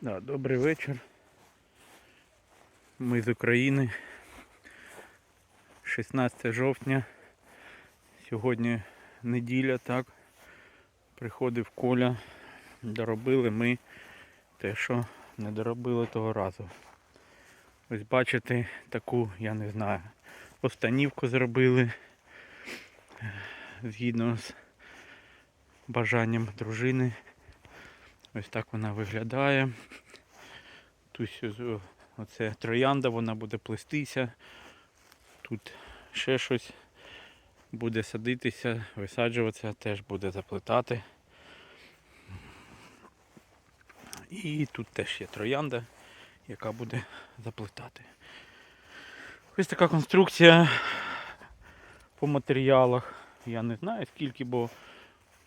Да, добрий вечір. Ми з України. 16 жовтня. Сьогодні неділя, так. Приходив Коля. Доробили ми те, що не доробили того разу. Ось бачите, таку, я не знаю, останівку зробили. Згідно з бажанням дружини. Ось так вона виглядає. Тут оце троянда, вона буде плестися. Тут ще щось буде садитися, висаджуватися, теж буде заплетати. І тут теж є троянда, яка буде заплетати. Ось така конструкція по матеріалах. Я не знаю скільки, бо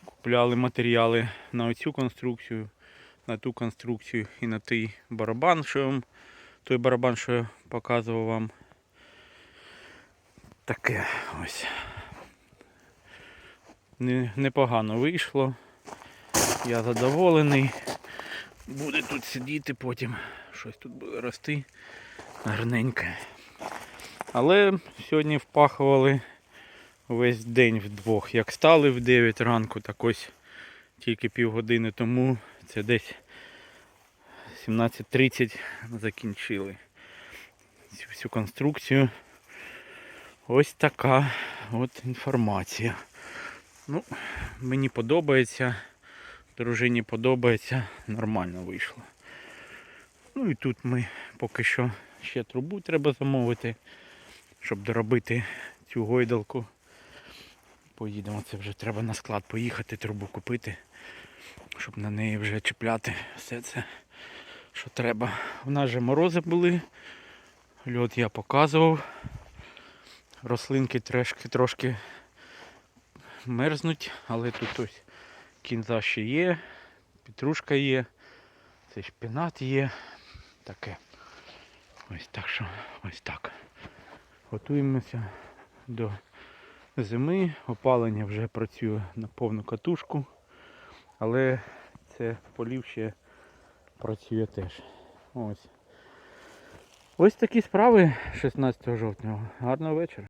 купляли матеріали на оцю конструкцію, на ту конструкцію і на той барабан, що вам, той барабан, що я показував вам. Таке ось. Не- Непогано вийшло. Я задоволений. Буде тут сидіти потім. Щось тут буде рости гарненьке. Але сьогодні впахували весь день вдвох. Як стали в 9 ранку, так ось тільки півгодини тому, це десь 17.30 закінчили цю всю конструкцію. Ось така от інформація. Ну, мені подобається, дружині подобається, нормально вийшло. Ну і тут ми поки що ще трубу треба замовити, щоб доробити цю гойдалку. Поїдемо, це вже треба на склад поїхати, трубу купити, щоб на неї вже чіпляти все це, що треба. У нас же морози були, льот я показував. Рослинки трошки, трошки мерзнуть, але тут ось кінза ще є, петрушка є, цей шпінат є. Таке. Ось так що, ось так. Готуємося до зими. Опалення вже працює на повну катушку, але це полів ще працює теж. Ось. Ось такі справи 16 жовтня. Гарного вечора.